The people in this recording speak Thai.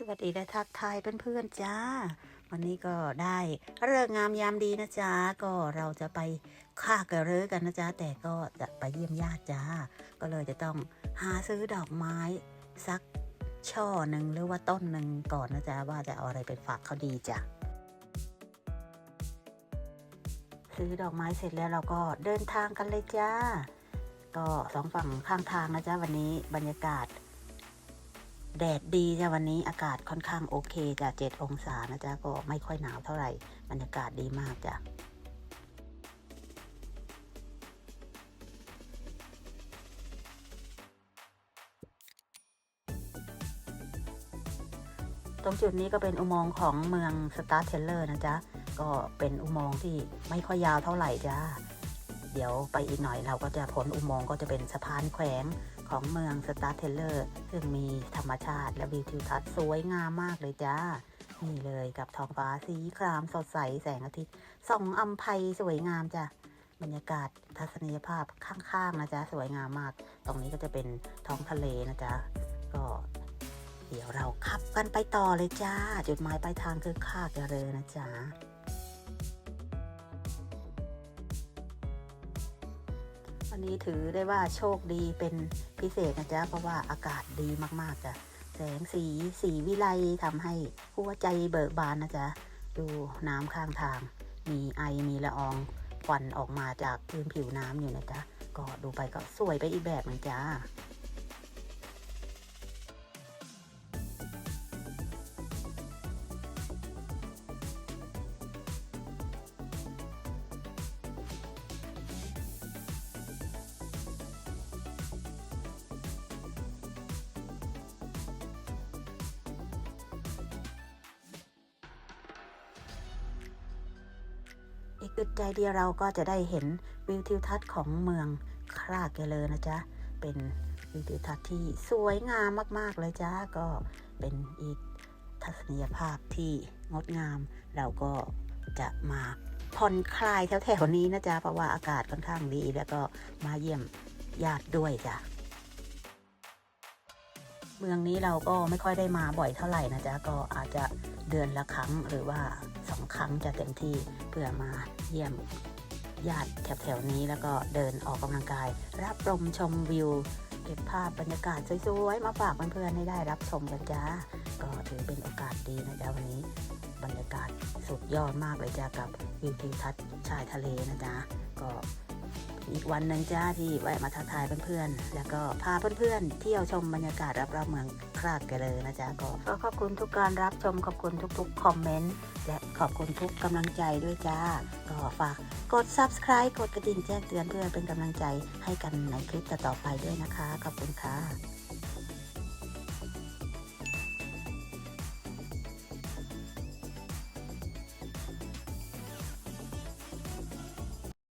สวัสดีและทักทายเพื่อนๆจ้า วันนี้ก็ได้เลิกษ์งามยามดีนะจ๊ะก็เราจะไปฆ่ากระเรือกันนะจ๊ะแต่ก็จะไปเยี่ยมญาติจ้า ก็เลยจะต้องหาซื้อดอกไม้สักช่อหนึ่งหรือว่าต้นหนึ่งก่อนนะจ๊ะว่าจะเอาอะไรไปฝากเขาดีจ้ะซื้อดอกไม้เสร็จแล้วเราก็เดินทางกันเลยจ้า ก็สองฝั่งข้างทางนะจ๊ะวันนี้บรรยากาศ แดดดีจ้ะวันนี้อากาศค่อนข้างโอเคจ้ะเจ็ดองศานะจ๊ะก็ไม่ค่อยหนาวเท่าไหร่บรรยากาศดีมากจ้ะตรงจุดนี้ก็เป็นอุโมงค์ของเมืองสตาร์เทเลอร์นะจ๊ะ ก็เป็นอุโมงค์ที่ไม่ค่อยยาวเท่าไหร่จ้า เดี๋ยวไปอีกหน่อยเราก็จะพ้นอุโมงค์ก็จะเป็นสะพานแขวน ของเมืองสตาร์เทเลอร์ซึ่งมีธรรมชาติและวิวทิวทัศน์สวยงามมากเลยจ้า นี่เลยกับท้องฟ้าสีครามสดใสแสงอาทิตย์ส่องอำไพสวยงามจ้ะบรรยากาศทัศนียภาพข้างๆนะจ๊ะสวยงามมาก ตรงนี้ก็จะเป็นท้องทะเลนะจ๊ะก็เดี๋ยวเราขับกันไปต่อเลยจ้า จุดหมายปลายทางคือคาเกระเรนะจ๊ะ วันนี้ถือได้ว่าโชคดีเป็นพิเศษนะจ๊ะ เพราะว่าอากาศดีมากๆจ้ะ แสงสีสีวิไลทำให้หัวใจเบิกบานนะจ๊ะ ดูน้ำข้างทาง มีไอมีละอองควันออกมาจากพื้นผิวน้ำอยู่นะจ๊ะ ก็ดูไปก็สวยไปอีกแบบหนึงจ้า อีกอึดใจเดียวเราก็จะได้เห็นวิวทิวทัศน์ของเมืองคราเกเลอนะจ๊ะ เป็นวิวทิวทัศน์ที่สวยงามมาก ๆ เลยจ้าก็เป็นอีกทัศนียภาพที่งดงาม เราก็จะมาผ่อนคลายแถวๆนี้นะจ๊ะ เพราะว่าอากาศค่อนข้างดี แล้วก็มาเยี่ยมญาติด้วยจ้ะ เมืองนี้เราก็ไม่ค่อยได้มาบ่อยเท่าไหร่นะจ๊ะ ก็อาจจะ เดือนละครั้งหรือว่าสองครั้งจะเต็มที่เพื่อมาเยี่ยมญาติแถวๆนี้แล้วก็เดินออกกำลังกาย รับลมชมวิวเก็บภาพบรรยากาศสวยๆมาฝากเพื่อนๆให้ได้รับชมกันจ้าก็ถือเป็นโอกาสดีนะจ๊ะวันนี้ บรรยากาศสุดยอดมากเลยจ้ากับวิวทิวทัศน์ชายทะเลนะจ๊ะก็ อีกวันหนึ่งจ้าที่แวะมาทักทายเพื่อนๆ แล้วก็พาเพื่อนๆ เที่ยวชมบรรยากาศรอบๆเมืองครากกันเลยนะจ๊ะก็ก็ขอบคุณทุกการรับชมขอบคุณทุกๆ คอมเมนต์ และขอบคุณทุกกำลังใจด้วยจ้า ก็ฝากกด subscribe กดกระดิ่งแจ้งเตือนเพื่อเป็นกำลังใจให้กันในคลิปต่อๆไปด้วยนะคะ ขอบคุณค่ะ